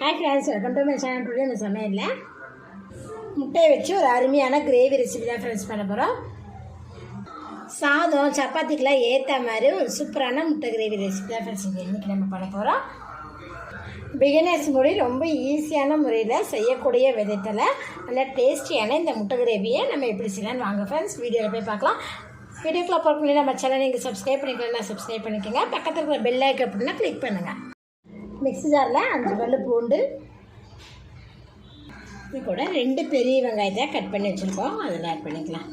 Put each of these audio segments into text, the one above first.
Hi friends welcome to my channel today இந்த சமையலில் முட்டையை வச்சு ஒரு அருமையான கிரேவி ரெசிபி தான் ஃப்ரெண்ட்ஸ் பண்ண போகிறோம் சாதம் சப்பாத்திக்கெலாம் ஏற்ற மாதிரி ஒரு சூப்பரான முட்டை கிரேவி ரெசிபி தான் ஃப்ரெண்ட்ஸ் இன்றைக்கி நம்ம பண்ண போகிறோம் பிகினர்ஸ் முறை ரொம்ப ஈஸியான முறையில் செய்யக்கூடிய விதத்தில் நல்ல டேஸ்டியான இந்த முட்டை கிரேவியை நம்ம எப்படி செய்யலாம்னு வாங்க ஃப்ரெண்ட்ஸ் வீடியோவில் போய் பார்க்கலாம். வீடியோக்குள்ள பார்க்கணும் நம்ம சேனல் நீங்கள் சப்ஸ்கிரைப் பண்ணிக்கலாம் சப்ஸ்கிரைப் பண்ணிக்கோங்க. பக்கத்தில் இருக்கிற பெல் ஐக்கன் அப்படின்னா கிளிக் பண்ணுங்கள் மிக்ஸி ஜாரில் அஞ்சு பல்லு பூண்டு. இது கூட ரெண்டு பெரிய வெங்காயத்தை கட் பண்ணி வச்சுருக்கோம். அதில் ஆட் பண்ணிக்கலாம்.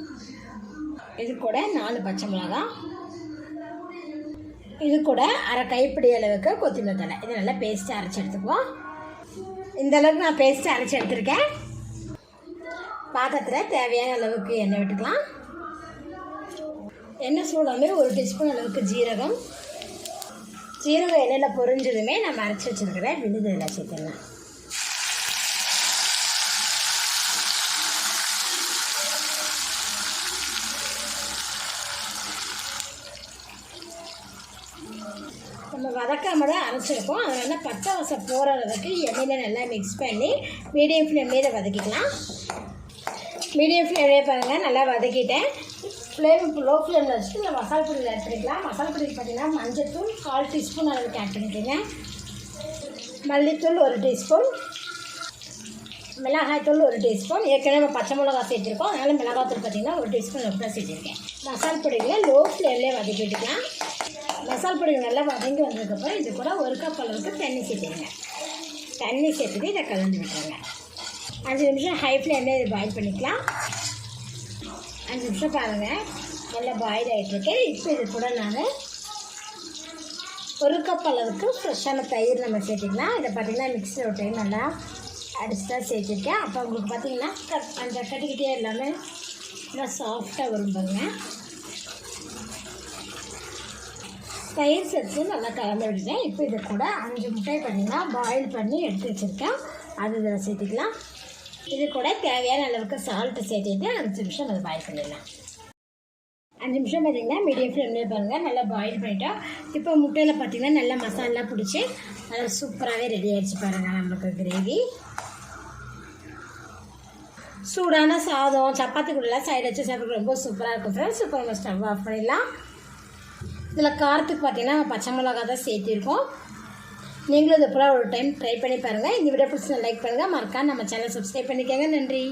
இது கூட நாலு பச்சை மிளகா. இது கூட அரை கைப்பிடி அளவுக்கு கொத்தமல்லி தலை இது நல்லா பேஸ்ட்டாக அரைச்சி எடுத்துக்குவோம். இந்த அளவுக்கு நான் பேஸ்ட்டு அரைச்சி எடுத்திருக்கேன். பாத்திரத்தில் தேவையான அளவுக்கு எண்ணெய் விட்டுக்கலாம். எண்ணெய் சூடாமே ஒரு டீஸ்பூன் அளவுக்கு ஜீரகம். ஜீரகம் எண்ணெயில் பொரிஞ்சதுமே நம்ம அரைச்சி வச்சுருக்கிற விழுது இதில் சேர்த்துடலாம். நம்ம வதக்காம தான் அரைச்சிருக்கோம் அதனால் பச்சை வசம் போகிற அளவுக்கு எண்ணெயில் நல்லா மிக்ஸ் பண்ணி மீடியம் ஃப்ளேம்லேயே இதை வதக்கிக்கலாம். மீடியம் ஃப்ளேம்லேயே பாருங்கள் நல்லா வதக்கிட்டேன். ஃப்ளேம் லோ ஃப்ளேமில் வச்சுட்டு இந்த மசாலா பொடியில் ஆட் பண்ணிக்கலாம் மசாலா பொடிக்கு பார்த்தீங்கன்னா மஞ்சத்தூள் கால் டீஸ்பூன் அளவுக்கு ஆட் பண்ணிக்கோங்க. மல்லித்தூள் ஒரு டீஸ்பூன். மிளகாய்த்தூள் ஒரு டீஸ்பூன். ஏற்கனவே நம்ம பச்சை மிளகா சேர்த்துருக்கோம். அதனால் மிளகாத்தூள் பார்த்தீங்கன்னா ஒரு டீஸ்பூன் அளவுக்கு சேர்த்துருக்கேன். மசால் பொடிகளை லோ ஃப்ளேம்லேயே வதக்கிட்டுக்கலாம் மசால் பொடிகள் நல்லா வதங்கி வந்ததுக்கப்புறம் இது கூட ஒரு கப் அளவுக்கு தண்ணி சேர்த்துருங்க. தண்ணி சேர்த்துட்டு இதை கலந்து விட்டுருங்க. அஞ்சு நிமிஷம் ஹை ஃப்ளேம்லேயே இது பாயில் பண்ணிக்கலாம். அஞ்சு நிமிஷம் பாருங்கள் நல்லா பாயில் ஆகிட்டுருக்கு இப்போ இது கூட நான் ஒரு கப் அளவுக்கு ஃப்ரெஷ்ஷான தயிர் நம்ம சேர்த்துக்கலாம். இதை பார்த்திங்கன்னா மிக்சியில் ஒரு டைம் நல்லா அடிச்சு தான் சேர்த்துருக்கேன். அப்போ உங்களுக்கு பார்த்திங்கன்னா கட் அந்த கட்டிக்கிட்டே எல்லாமே நல்லா சாஃப்டாக வரும் தயிர் சேர்த்து நல்லா கலந்து விட்டுட்டேன். இப்போ இது கூட அஞ்சு முட்டை பார்த்திங்கன்னா பாயில் பண்ணி எடுத்து வச்சுருக்கேன். அது இதில் சேர்த்துக்கலாம். இது கூட தேவையான அளவுக்கு சால்ட்டு சேர்த்துட்டு அஞ்சு நிமிஷம் அதை பாயில் பண்ணிடலாம். அஞ்சு நிமிஷம் பார்த்தீங்கன்னா மீடியம் ஃப்ளேம்லேயே பாருங்கள் நல்லா பாயில் பண்ணிட்டோம். இப்போ முட்டையில் பார்த்தீங்கன்னா நல்லா மசாலாலாம் பிடிச்சி நல்லா சூப்பராகவே ரெடி ஆகிடுச்சு பாருங்கள் நம்மளுக்கு கிரேவி சூடான சாதம் சப்பாத்தி கூடலாம் சைடு வச்சு சாப்பிட்றது ரொம்ப சூப்பராக இருக்கும் ஃப்ரெண்ட்ஸ் சூப்பர் நம்ம ஸ்டவ் ஆஃப் பண்ணிடலாம். இதில் காரத்துக்கு பார்த்தீங்கன்னா பச்சை மிளகா தான் சேர்த்திருக்கோம். நீங்களும் இதை போல் ஒரு டைம் ட்ரை பண்ணி பாருங்கள் இந்த வீடியோ பிடிச்சி லைக் பண்ணுங்கள் மறக்காம நம்ம சேனல் சப்ஸ்கிரைப் பண்ணிக்கோங்க. நன்றி.